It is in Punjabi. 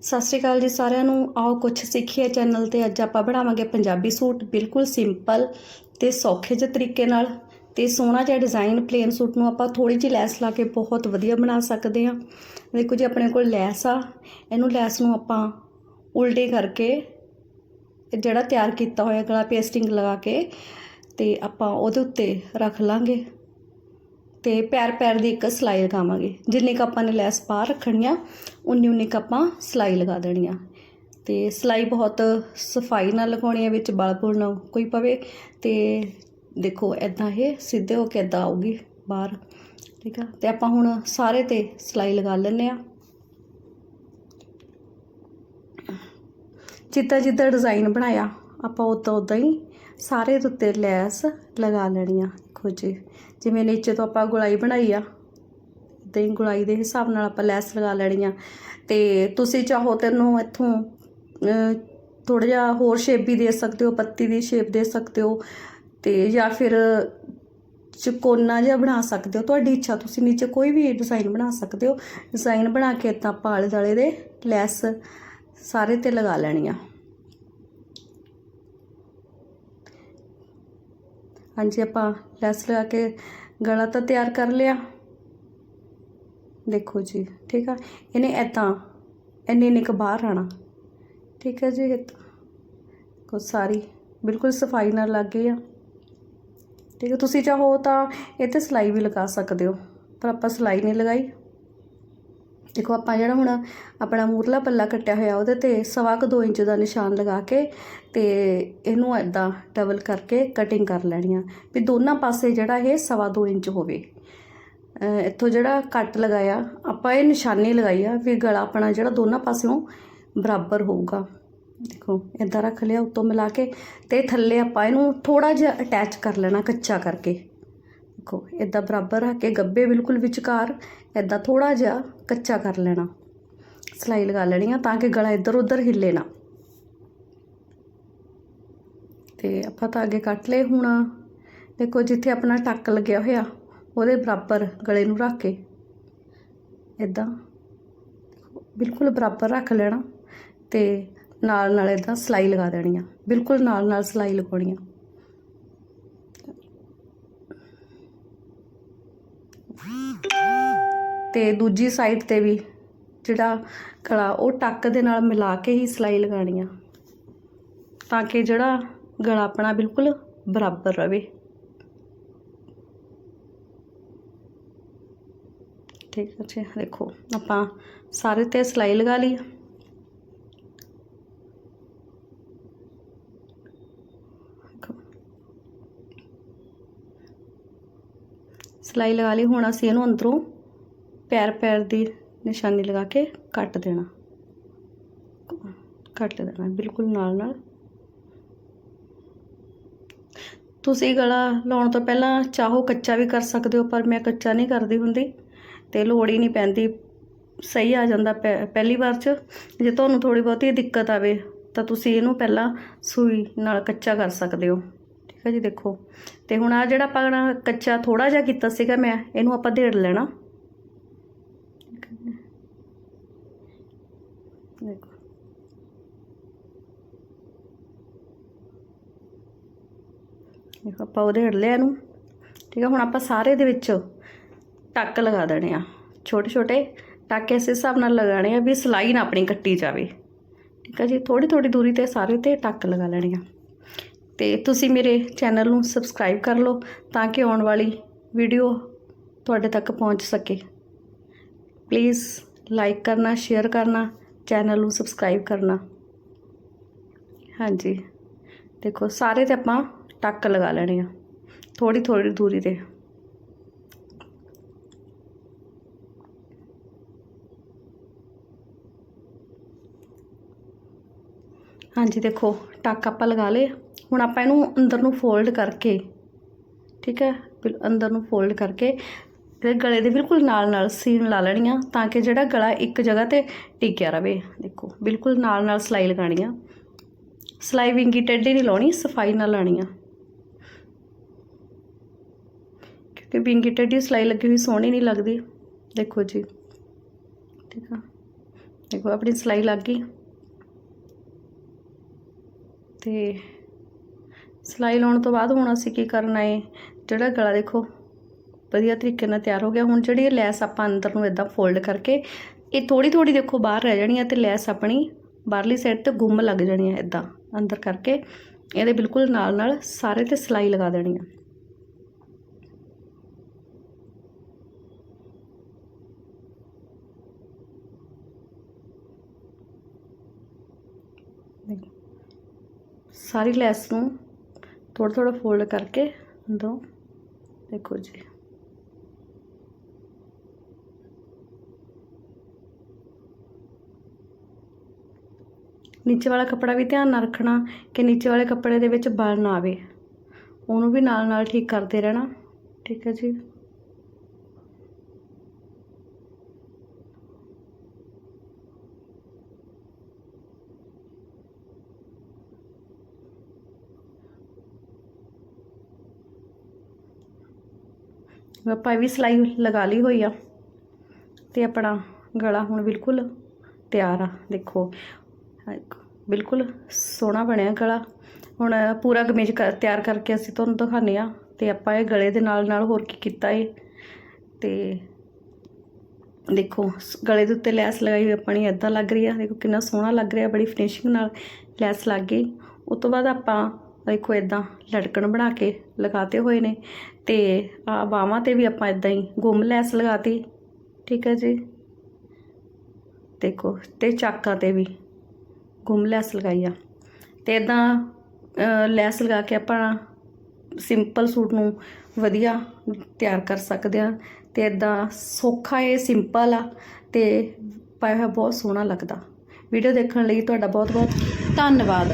ਸਤਿ ਸ਼੍ਰੀ ਅਕਾਲ ਜੀ ਸਾਰਿਆਂ ਨੂੰ। ਆਓ ਕੁਝ ਸਿੱਖੀਏ ਚੈਨਲ ਤੇ। ਅੱਜ ਆਪਾਂ ਬਣਾਵਾਂਗੇ ਪੰਜਾਬੀ ਸੂਟ। ਬਿਲਕੁਲ ਸਿੰਪਲ ਤੇ ਸੌਖੇ ਜਿਹੇ ਤਰੀਕੇ ਨਾਲ ਤੇ ਸੋਹਣਾ ਜਿਹਾ ਡਿਜ਼ਾਈਨ ਪਲੇਨ ਸੂਟ ਨੂੰ ਆਪਾਂ ਥੋੜੀ ਜਿਹੀ ਲੈਸ ਲਾ ਕੇ ਬਹੁਤ ਵਧੀਆ ਬਣਾ ਸਕਦੇ ਹਾਂ। ਦੇਖੋ ਜੀ ਆਪਣੇ ਕੋਲ ਲੈਸ ਆ। ਇਹਨੂੰ ਲੈਸ ਨੂੰ ਆਪਾਂ ਉਲਟੇ ਕਰਕੇ ਜਿਹੜਾ ਤਿਆਰ ਕੀਤਾ ਹੋਇਆ ਗਲਾ ਪੇਸਟਿੰਗ ਲਗਾ ਕੇ ਤੇ ਆਪਾਂ ਉਹਦੇ ਉੱਤੇ ਰੱਖ ਲਾਂਗੇ। ਤੇ ਪੈਰ ਪੈਰ ਦੀ ਇੱਕ ਸਲਾਈ ਲਗਾਵਾਂਗੇ। ਜਿੰਨੀ ਕੁ ਆਪਾਂ ਨੇ ਲੈਸ ਪਾ ਰੱਖਣੀ ਆ, ਉਨੀ ਉਨੀ ਕੁ ਆਪਾਂ ਸਲਾਈ ਲਗਾ ਦੇਣੀ ਆ। ਤੇ ਸਲਾਈ ਬਹੁਤ ਸਫ਼ਾਈ ਨਾਲ ਲਗਾਉਣੀ ਹੈ ਵਿੱਚ ਬਲ ਬੁਲ ਨਾ ਕੋਈ ਪਵੇ। ਤੇ ਦੇਖੋ ਐਦਾਂ ਇਹ ਸਿੱਧੇ ਹੋ ਕੇ ਐਦਾਂ ਆਊਗੀ ਬਾਹਰ, ਠੀਕ ਆ? ਤੇ ਆਪਾਂ ਹੁਣ ਸਾਰੇ ਤੇ ਸਲਾਈ ਲਗਾ ਲੈਂਦੇ ਆ। ਜਿੱਦਾਂ ਜਿੱਦਾਂ ਡਿਜ਼ਾਈਨ ਬਣਾਇਆ, ਆਪਾਂ ਉਦਾਂ ਉਦਾਂ ਹੀ ਸਾਰੇ ਦੇ ਉੱਤੇ ਲੈਸ ਲਗਾ ਲੈਣੀ ਆ। ਦੇਖੋ ਜੀ। ਜਿਵੇਂ ਨੀਚੇ ਤੋਂ ਆਪਾਂ ਗੁਲਾਈ ਬਣਾਈ ਆ ਇੱਦਾਂ ਗੁਲਾਈ ਦੇ ਹਿਸਾਬ ਨਾਲ ਆਪਾਂ ਲੈਸ ਲਗਾ ਲੈਣੀ ਆ। ਤੇ ਤੁਸੀਂ ਚਾਹੋ ਤੈਨੂੰ ਇੱਥੋਂ ਥੋੜਾ ਜਿਹਾ ਹੋਰ ਸ਼ੇਪ ਵੀ ਦੇ ਸਕਦੇ ਹੋ, ਪੱਤੀ ਦੀ ਸ਼ੇਪ ਦੇ ਸਕਦੇ ਹੋ। ਤੇ ਜਾਂ ਫਿਰ ਚਕੋਨਾ ਜਿਹਾ ਬਣਾ ਸਕਦੇ ਹੋ। ਤੁਹਾਡੀ ਇੱਛਾ, ਤੁਸੀਂ ਨੀਚੇ ਕੋਈ ਵੀ ਡਿਜ਼ਾਈਨ ਬਣਾ ਸਕਦੇ ਹੋ। ਡਿਜ਼ਾਈਨ ਬਣਾ ਕੇ ਤਾਂ ਆਪਾਂ ਆਲੇ ਦੁਆਲੇ ਦੇ ਲੈਸ ਸਾਰੇ ਤੇ ਲਗਾ ਲੈਣੀ ਆ। ਹਾਂਜੀ, ਆਪਾਂ ਲੈਸ ਲਗਾ ਕੇ ਗਲਾ ਤਾਂ ਤਿਆਰ ਕਰ ਲਿਆ। ਦੇਖੋ ਜੀ, ਠੀਕ ਆ? ਇਹਨੇ ਐਦਾਂ ਇੰਨੇ ਨਿਕ ਬਾਹਰ ਆਣਾ ਠੀਕ ਹੈ ਜੀ ਕੋ ਸਾਰੀ ਬਿਲਕੁਲ ਸਫ਼ਾਈ ਨਾਲ ਲੱਗ ਗਈ ਆ। ਠੀਕ ਹੈ ਤੁਸੀਂ ਚਾਹੋ ਤਾਂ ਇਹ ਤੇ ਸਲਾਈ ਵੀ ਲਗਾ ਸਕਦੇ ਹੋ, ਪਰ ਆਪਾਂ ਸਲਾਈ ਨਹੀਂ ਲਗਾਈ। ਦੇਖੋ ਆਪਾਂ ਜਿਹੜਾ ਹੁਣ ਆਪਣਾ ਮੂਰਲਾ ਪੱਲਾ ਕੱਟਿਆ ਹੋਇਆ ਉਹਦੇ ਤੇ ਸਵਾ ਕੁ 2 ਇੰਚ ਦਾ ਨਿਸ਼ਾਨ ਲਗਾ ਕੇ ਤੇ ਇਹਨੂੰ ਐਦਾਂ ਡਬਲ ਕਰਕੇ ਕਟਿੰਗ ਕਰ ਲੈਣੀ ਆ ਵੀ ਦੋਨਾਂ ਪਾਸੇ ਜਿਹੜਾ ਇਹ ਸਵਾ 2 ਇੰਚ ਹੋਵੇ। ਇੱਥੋਂ ਜਿਹੜਾ ਕੱਟ ਲਗਾਇਆ, ਆਪਾਂ ਇਹ ਨਿਸ਼ਾਨੀ ਲਗਾਈ ਆ ਵੀ ਗਲਾ ਆਪਣਾ ਜਿਹੜਾ ਦੋਨਾਂ ਪਾਸਿਓਂ ਬਰਾਬਰ ਹੋਊਗਾ। ਦੇਖੋ ਇਦਾਂ ਰੱਖ ਲਿਆ, ਉੱਤੋਂ ਮਿਲਾ ਕੇ ਤੇ ਥੱਲੇ ਆਪਾਂ ਇਹਨੂੰ ਥੋੜਾ ਜਿਹਾ ਅਟੈਚ ਕਰ ਲੈਣਾ ਕੱਚਾ ਕਰਕੇ। ਦੇਖੋ ਇਦਾਂ ਬਰਾਬਰ ਰੱਖ ਕੇ ਗੱਬੇ ਬਿਲਕੁਲ ਵਿਚਕਾਰ ਇਦਾਂ ਥੋੜਾ ਜਿਹਾ ਕੱਚਾ ਕਰ ਲੈਣਾ। ਸਲਾਈ ਲਗਾ ਲੈਣੀ ਆ ਤਾਂ ਕਿ ਗਲਾ ਇੱਧਰ ਉੱਧਰ ਹਿੱਲੇ ਨਾ। ਤੇ ਆਪਾਂ ਤਾਂ ਅੱਗੇ ਕੱਟ ਲਏ ਹੁਣ। ਦੇਖੋ, ਜਿੱਥੇ ਆਪਣਾ ਟੱਕ ਲੱਗਿਆ ਹੋਇਆ, ਉਹਦੇ ਬਰਾਬਰ ਗਲੇ ਨੂੰ ਰੱਖ ਕੇ ਇਦਾਂ ਬਿਲਕੁਲ ਬਰਾਬਰ ਰੱਖ ਲੈਣਾ ਤੇ ਨਾਲ ਨਾਲ ਇਦਾਂ ਸਲਾਈ ਲਗਾ ਦੇਣੀ ਆ। ਬਿਲਕੁਲ ਨਾਲ ਨਾਲ ਸਲਾਈ ਲਗਾਉਣੀ ਆ। ਤੇ ਦੂਜੀ ਸਾਈਡ ਤੇ ਵੀ ਜਿਹੜਾ ਗਲਾ ਉਹ ਟੱਕ ਦੇ ਨਾਲ ਮਿਲਾ ਕੇ ਹੀ ਸਿਲਾਈ ਲਗਾਣੀ ਆ। ਤਾਂ ਕਿ ਜਿਹੜਾ ਗਲਾ ਆਪਣਾ ਬਿਲਕੁਲ ਬਰਾਬਰ ਰਵੇ। ਠੀਕ ਹੈ ਜੀ, ਦੇਖੋ, ਆਪਾਂ ਸਾਰੇ ਤੇ ਸਿਲਾਈ ਲਗਾ ਲਈ ਸਲਾਈ ਲਗਾ ਲਈ, ਹੁਣ ਅਸੀਂ ਇਹਨੂੰ ਅੰਦਰੋਂ ਪੈਰ ਪੈਰ ਦੀ ਨਿਸ਼ਾਨੀ ਲਗਾ ਕੇ ਕੱਟ ਦੇਣਾ। ਕੱਟ ਦੇਣਾ, ਬਿਲਕੁਲ ਨਾਲ ਨਾਲ। ਤੁਸੀਂ ਗਲਾ ਲਾਉਣ ਤੋਂ ਪਹਿਲਾਂ ਚਾਹੋ ਕੱਚਾ ਵੀ ਕਰ ਸਕਦੇ ਹੋ, ਪਰ ਮੈਂ ਕੱਚਾ ਨਹੀਂ ਕਰਦੀ ਹੁੰਦੀ ਤੇ ਲੋੜ ਹੀ ਨਹੀਂ ਪੈਂਦੀ। ਸਹੀ ਆ ਜਾਂਦਾ ਪਹਿਲੀ ਵਾਰ 'ਚ, ਜੇ ਤੁਹਾਨੂੰ ਥੋੜੀ ਬਹੁਤੀ ਦਿੱਕਤ ਆਵੇ ਤਾਂ ਤੁਸੀਂ ਇਹਨੂੰ ਪਹਿਲਾਂ ਸੂਈ ਨਾਲ ਕੱਚਾ ਕਰ ਸਕਦੇ ਹੋ। ਠੀਕ ਹੈ ਜੀ, ਦੇਖੋ। ਤੇ ਹੁਣ ਆ ਜਿਹੜਾ ਆਪਾਂ ਕੱਚਾ ਥੋੜਾ ਜਿਹਾ ਕੀਤਾ ਸੀਗਾ ਮੈਂ, ਇਹਨੂੰ ਆਪਾਂ ਢੇੜ ਲੈਣਾ। ਦੇਖੋ। ਦੇਖੋ, ਆਪਾਂ ਉਹਦੇ ਢੇੜ ਲਿਆ ਇਹਨੂੰ। ਠੀਕ ਹੈ ਹੁਣ ਆਪਾਂ ਸਾਰੇ ਦੇ ਵਿੱਚ ਟੱਕ ਲਗਾ ਦੇਣੇ ਆ। ਛੋਟੇ ਛੋਟੇ ਟੱਕ ਇਸ ਹਿਸਾਬ ਨਾਲ ਲਗਾਣੇ ਆ ਵੀ ਸਲਾਈ ਨਾ ਆਪਣੀ ਕੱਟੀ ਜਾਵੇ। ਠੀਕ ਹੈ ਜੀ ਥੋੜੀ ਥੋੜੀ ਦੂਰੀ ਤੇ ਸਾਰੇ ਤੇ ਟੱਕ ਲਗਾ ਲੈਣੇ ਆ। ਤੇ ਤੁਸੀਂ ਮੇਰੇ ਚੈਨਲ ਨੂੰ ਸਬਸਕ੍ਰਾਈਬ ਕਰ ਲਓ ਤਾਂ ਕਿ ਆਉਣ ਵਾਲੀ ਵੀਡੀਓ ਤੁਹਾਡੇ ਤੱਕ ਪਹੁੰਚ ਸਕੇ। ਪਲੀਜ਼ ਲਾਈਕ ਕਰਨਾ ਸ਼ੇਅਰ ਕਰਨਾ, ਚੈਨਲ ਨੂੰ ਸਬਸਕ੍ਰਾਈਬ ਕਰਨਾ। ਹਾਂਜੀ। ਦੇਖੋ, ਸਾਰੇ ਤੇ ਆਪਾਂ ਟੱਕ ਲਗਾ ਲੈਣੇ ਆ। ਥੋੜੀ ਥੋੜੀ ਦੂਰੀ ਤੇ। ਹਾਂਜੀ, ਦੇਖੋ, ਟੱਕ ਆਪਾਂ ਲਗਾ ਲਏ ਹੁਣ ਆਪਾਂ ਇਹਨੂੰ ਅੰਦਰ ਨੂੰ ਫੋਲਡ ਕਰਕੇ, ਠੀਕ ਹੈ ਅੰਦਰ ਨੂੰ ਫੋਲਡ ਕਰਕੇ ਤੇ ਗਲੇ ਦੇ ਬਿਲਕੁਲ ਨਾਲ ਨਾਲ ਸੀਨ ਲਾ ਲੈਣੀ ਆ ਤਾਂ ਕਿ ਜਿਹੜਾ ਗਲਾ ਇੱਕ ਜਗ੍ਹਾ ਤੇ ਟਿਕਿਆ ਰਵੇ। ਦੇਖੋ, ਬਿਲਕੁਲ ਨਾਲ ਨਾਲ ਸਲਾਈ ਲਗਾਣੀ ਆ। ਸਲਾਈ ਵਿੰਗੀ ਟੇਢੀ ਨਹੀਂ ਲਾਉਣੀ, ਸਫ਼ਾਈ ਨਾਲ ਲਾਣੀ ਆ। ਕਿਉਂਕਿ ਵਿੰਗੀ ਟੇਢੀ ਸਲਾਈ ਲੱਗੀ ਹੋਈ ਸੋਹਣੀ ਨਹੀਂ ਲੱਗਦੀ। ਦੇਖੋ ਜੀ, ਠੀਕ ਆ। ਦੇਖੋ, ਆਪਣੀ ਸਿਲਾਈ ਲੱਗ ਗਈ। ਤੇ ਸਿਲਾਈ ਲਾਉਣ ਤੋਂ ਬਾਅਦ ਹੁਣ ਅਸੀਂ ਕੀ ਕਰਨਾ ਹੈ ਜਿਹੜਾ ਗਲਾ ਦੇਖੋ, ਵਧੀਆ ਤਰੀਕੇ ਨਾਲ ਤਿਆਰ ਹੋ ਗਿਆ। ਹੁਣ ਜਿਹੜੀ ਇਹ ਲੈਸ ਆਪਾਂ ਅੰਦਰ ਨੂੰ ਇਦਾਂ ਫੋਲਡ ਕਰਕੇ, ਇਹ ਥੋੜੀ ਥੋੜੀ ਦੇਖੋ ਬਾਹਰ ਰਹਿ ਜਾਣੀ ਹੈ ਤੇ ਲੈਸ ਆਪਣੀ ਬਾਹਰਲੀ ਸਾਈਡ ਤੇ ਗੁੰਮ ਲੱਗ ਜਾਣੀ ਹੈ ਇਦਾਂ ਅੰਦਰ ਕਰਕੇ। ਇਹਦੇ ਬਿਲਕੁਲ ਨਾਲ ਨਾਲ ਸਾਰੇ ਤੇ ਸਿਲਾਈ ਲਗਾ ਦੇਣੀ ਹੈ ਸਾਰੀ ਲੈਸ ਨੂੰ ਥੋੜਾ ਥੋੜਾ ਫੋਲਡ ਕਰਕੇ ਅੰਦਰੋਂ ਦੇਖੋ ਜੀ ਨੀਚੇ ਵਾਲਾ ਕੱਪੜਾ ਵੀ ਧਿਆਨ ਨਾਲ ਰੱਖਣਾ ਕਿ ਨੀਚੇ ਵਾਲੇ ਕੱਪੜੇ ਦੇ ਵਿੱਚ ਬਲ ਨਾ ਆਵੇ ਉਹਨੂੰ ਵੀ ਨਾਲ ਨਾਲ ਠੀਕ ਕਰਦੇ ਰਹਿਣਾ ਠੀਕ ਹੈ ਜੀ ਆਪਾਂ ਇਹ ਵੀ ਸਿਲਾਈ ਲਗਾ ਲਈ ਹੋਈ ਆ ਤੇ ਆਪਣਾ ਗਲਾ ਹੁਣ ਬਿਲਕੁਲ ਤਿਆਰ ਆ, ਦੇਖੋ। ਬਿਲਕੁਲ ਸੋਹਣਾ ਬਣਿਆ ਗਲਾ। ਹੁਣ ਪੂਰਾ ਕਮੀਜ਼ ਕਰ ਤਿਆਰ ਕਰਕੇ ਅਸੀਂ ਤੁਹਾਨੂੰ ਦਿਖਾਉਂਦੇ ਆ ਤੇ ਆਪਾਂ ਇਹ ਗਲੇ ਦੇ ਨਾਲ ਨਾਲ ਹੋਰ ਕੀ ਕੀਤਾ ਏ। ਤੇ ਦੇਖੋ, ਸ- ਗਲੇ ਦੇ ਉੱਤੇ ਲੈਸ ਲਗਾਈ ਹੋਈ ਆਪਣੀ ਇਦਾਂ ਲੱਗ ਰਹੀ ਆ। ਦੇਖੋ ਕਿੰਨਾ ਸੋਹਣਾ ਲੱਗ ਰਿਹਾ, ਬੜੀ ਫਿਨਿਸ਼ਿੰਗ ਨਾਲ ਲੈਸ ਲੱਗ ਗਈ। ਉਸ ਤੋਂ ਬਾਅਦ ਆਪਾਂ ਦੇਖੋ ਇਦਾਂ ਲਟਕਣ ਬਣਾ ਕੇ ਲਗਾਤੇ ਹੋਏ ਨੇ। ਤੇ ਆ ਬਾਹਾਂ ਤੇ ਵੀ ਆਪਾਂ ਇਦਾਂ ਹੀ ਗੁੰਮ ਲੈਸ ਲਗਾਤੀ। ਠੀਕ ਹੈ ਜੀ? ਦੇਖੋ, ਤੇ ਚਾਕਾਂ ਤੇ ਵੀ ਗੁੰਮ ਲੈਸ ਲਗਾਈ ਆ। ਤੇ ਇਦਾਂ ਲੈਸ ਲਗਾ ਕੇ ਆਪਾਂ ਸਿੰਪਲ ਸੂਟ ਨੂੰ ਵਧੀਆ ਤਿਆਰ ਕਰ ਸਕਦੇ ਆ। ਤੇ ਇਦਾਂ ਸੌਖਾ ਏ ਸਿੰਪਲ ਆ ਤੇ ਪਾਇਆ ਹੋਇਆ ਬਹੁਤ ਸੋਹਣਾ ਲੱਗਦਾ। ਵੀਡੀਓ ਦੇਖਣ ਲਈ ਤੁਹਾਡਾ ਬਹੁਤ ਬਹੁਤ ਧੰਨਵਾਦ।